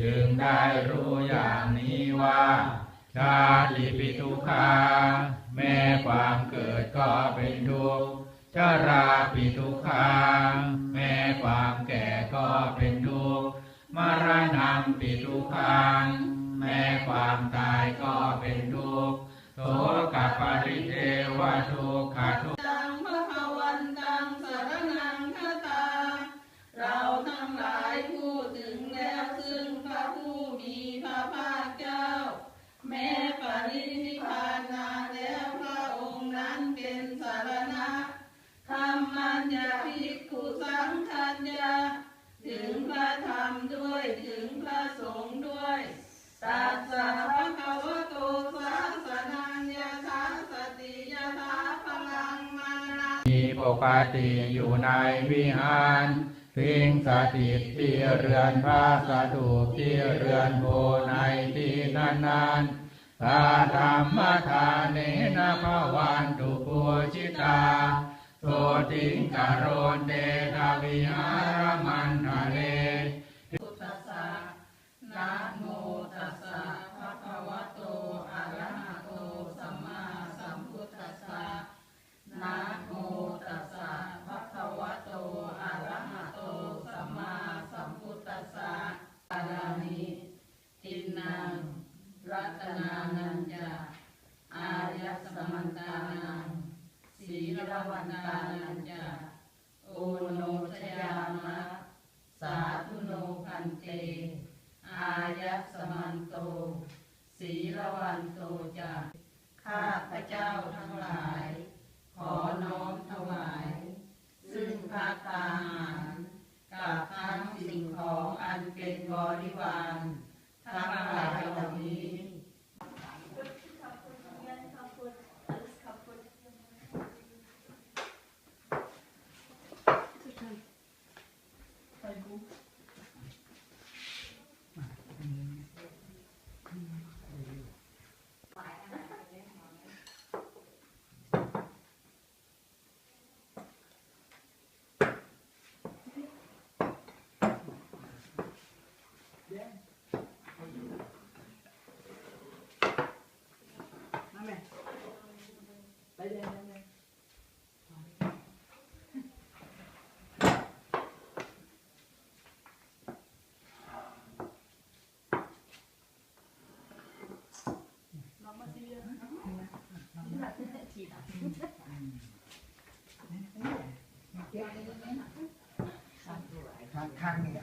จึงได้รู้อย่างนี้ว่าชาติปิทุกขาแม้ความเกิดก็เป็นทุกข์ชราปิทุกขาแม้ความแก่ก็เป็นทุกข์มรณะปิทุกขังแม้ความตายก็เป็นทุกข์โสกับปริเทวทุกขทุก มีปกติอยู่ในวิหารสิงสถิตที่เรือนพระสถูปที่เรือนโพในที่นั้นนั้นตาธรรมทานเนนะภวันตุปูชิตาโสติงกโรนเดทวิหารมัน ตนานันจาอารยสมันตานังศีลวันตานันจาโอโนชยามะ สาธุโนพันเต อายะสมันโตศีลวันโตจะข้าพระเจ้าทั้งหลาย ขอน้อมถวาย ซึ่งพระตา 看看你，